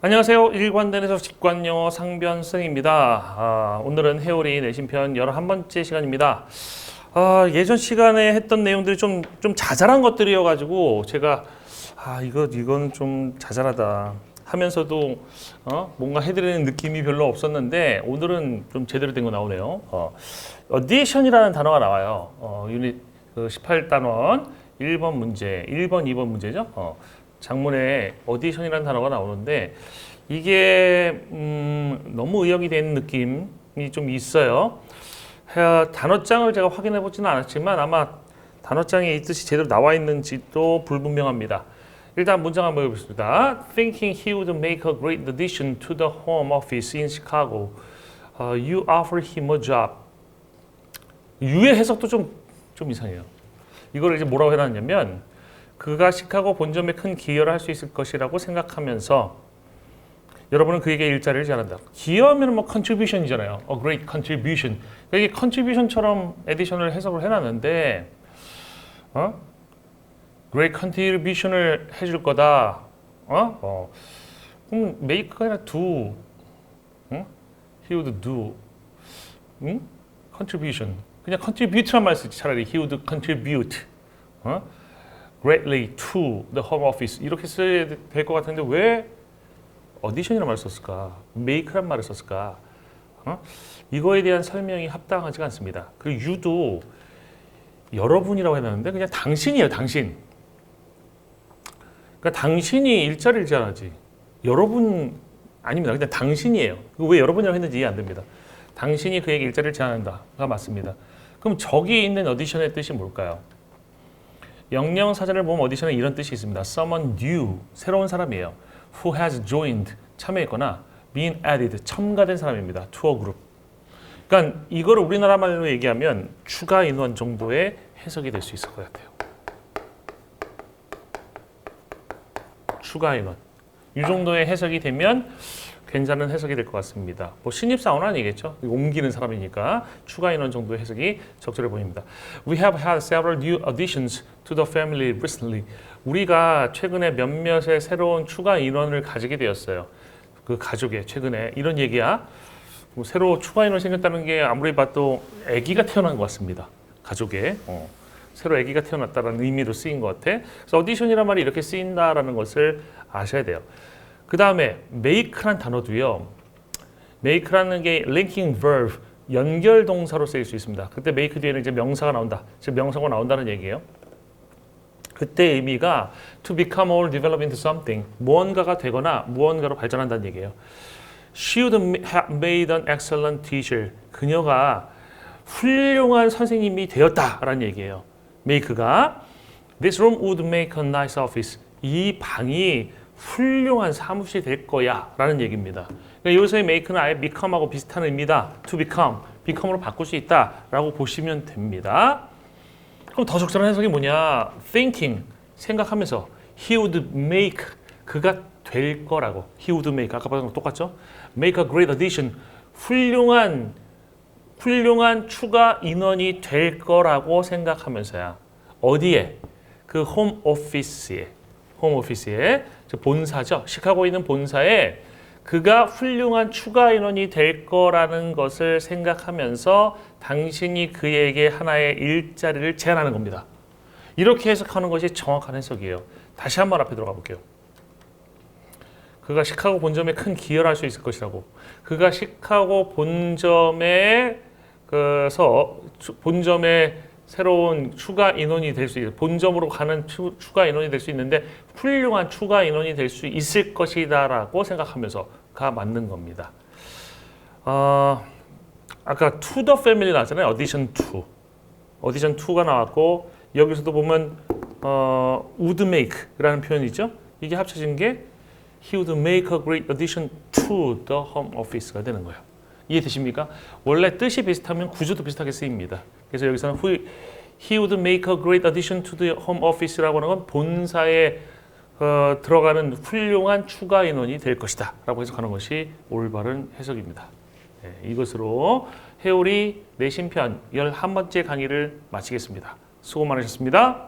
안녕하세요. 일관된에서 직관영어 상변승입니다. 아, 오늘은 해오리 내신편 11번째 시간입니다. 아, 예전 시간에 했던 내용들이 좀, 좀 자잘한 것들이어가지고 제가 아, 이거, 이건 좀 자잘하다 하면서도 어? 뭔가 해드리는 느낌이 별로 없었는데 오늘은 좀 제대로 된 거 나오네요. 어, 어디션이라는 단어가 나와요. 어, 유닛 그 18단원 1번 문제, 1번, 2번 문제죠. 어, 장문에 어디션이라는 단어가 나오는데 이게 음, 너무 의역이 된 느낌이 좀 있어요. 해- 단어장을 제가 확인해 보지는 않았지만 아마 단어장에 이 뜻이 제대로 나와 있는지도 불분명합니다. 일단 문장 한번 해보겠습니다. Thinking he would make a great addition to the home office in Chicago, uh, you offer him a job. 유의 해석도 좀, 좀 이상해요. 이걸 이제 뭐라고 해놨냐면 그가 시카고 본점에 큰 기여를 할 수 있을 것이라고 생각하면서 여러분은 그에게 일자리를 잘한다. 기여하면 뭐 contribution이잖아요. A great contribution. 이게 contribution처럼 에디션을 해석을 해놨는데, 어? great contribution을 해줄 거다. 어? 어. 그럼 make가 아니라 do. 응? He would do. 응? contribution. 그냥 contribute란 말 쓰지 차라리 he would contribute. 어? Greatly to the home office 이렇게 써야 될 것 같은데 왜 어디션이라는 말을 썼을까? make란 말을 썼을까? 어? 이거에 대한 설명이 합당하지가 않습니다. 그리고 you도 여러분이라고 해놨는데 그냥 당신이에요, 당신. 그러니까 당신이 일자리를 제안하지. 여러분 아닙니다. 그냥 당신이에요. 왜 여러분이라고 했는지 이해 안 됩니다. 당신이 그에게 일자리를 제안한다가 맞습니다. 그럼 저기 있는 어디션의 뜻이 뭘까요? 영영 사전을 보면 어디션에 이런 뜻이 있습니다. Someone new, 새로운 사람이에요. Who has joined, 참여했거나 been added, 첨가된 사람입니다. A group. 그러니까 이거를 우리나라 말로 얘기하면 추가 인원 정도의 해석이 될 수 있을 것 같아요. 추가 인원. 이 정도의 해석이 되면 괜찮은 해석이 될 것 같습니다. 뭐 신입사원은 아니겠죠. 옮기는 사람이니까 추가 인원 정도의 해석이 적절해 보입니다. We have had several new additions to the family recently. 우리가 최근에 몇몇의 새로운 추가 인원을 가지게 되었어요. 그 가족에 최근에 이런 얘기야. 뭐 새로 추가 인원 생겼다는 게 아무리 봐도 아기가 태어난 것 같습니다. 가족에 어. 새로 아기가 태어났다는 의미로 쓰인 것 같아. 그래서 어디션이란 말이 이렇게 쓰인다라는 것을 아셔야 돼요. 그 다음에 make란 단어도요. make라는 게 linking verb 연결 동사로 쓰일 수 있습니다. 그때 make 뒤에는 이제 명사가 나온다. 즉 명사가 나온다는 얘기예요. 그때 의미가 to become or develop into something 무언가가 되거나 무언가로 발전한다는 얘기예요. She would have made an excellent teacher. 그녀가 훌륭한 선생님이 되었다라는 얘기예요. make가 This room would make a nice office. 이 방이 훌륭한 사무실이 될 거야 라는 얘기입니다. 그러니까 여기서의 make는 아예 become하고 비슷한 의미다. To become, become으로 바꿀 수 있다 라고 보시면 됩니다. 그럼 더 적절한 해석이 뭐냐? Thinking, 생각하면서 he would make, 그가 될 거라고. He would make, 아까 봤던 거 똑같죠? Make a great addition, 훌륭한 훌륭한 추가 인원이 될 거라고 생각하면서야 어디에 그 홈 오피스에 홈 오피스에 즉 본사죠 시카고에 있는 본사에 그가 훌륭한 추가 인원이 될 거라는 것을 생각하면서 당신이 그에게 하나의 일자리를 제안하는 겁니다. 이렇게 해석하는 것이 정확한 해석이에요. 다시 한 번 앞에 들어가 볼게요. 그가 시카고 본점에 큰 기여를 할 수 있을 것이라고. 그가 시카고 본점에 그래서 추- 본점에 새로운 추가 인원이 될 수 있는 본점으로 가는 추, 추가 인원이 될 수 있는데 훌륭한 추가 인원이 될 수 있을 것이다라고 생각하면서가 맞는 겁니다. 어, 아까 the family 나왔잖아요. audition to. audition to가 나왔고 여기서도 보면 어, would make라는 표현이죠. 이게 합쳐진 게 he would make a great addition to the home office가 되는 거예요. 이해되십니까? 원래 뜻이 비슷하면 구조도 비슷하게 쓰입니다. 그래서 여기서는 who, he would make a great addition to the home office라고 하는 건 본사에 어, 들어가는 훌륭한 추가 인원이 될 것이다 라고 해석하는 것이 올바른 해석입니다. 네, 이것으로 해오리 내신편 11번째 강의를 마치겠습니다. 수고 많으셨습니다.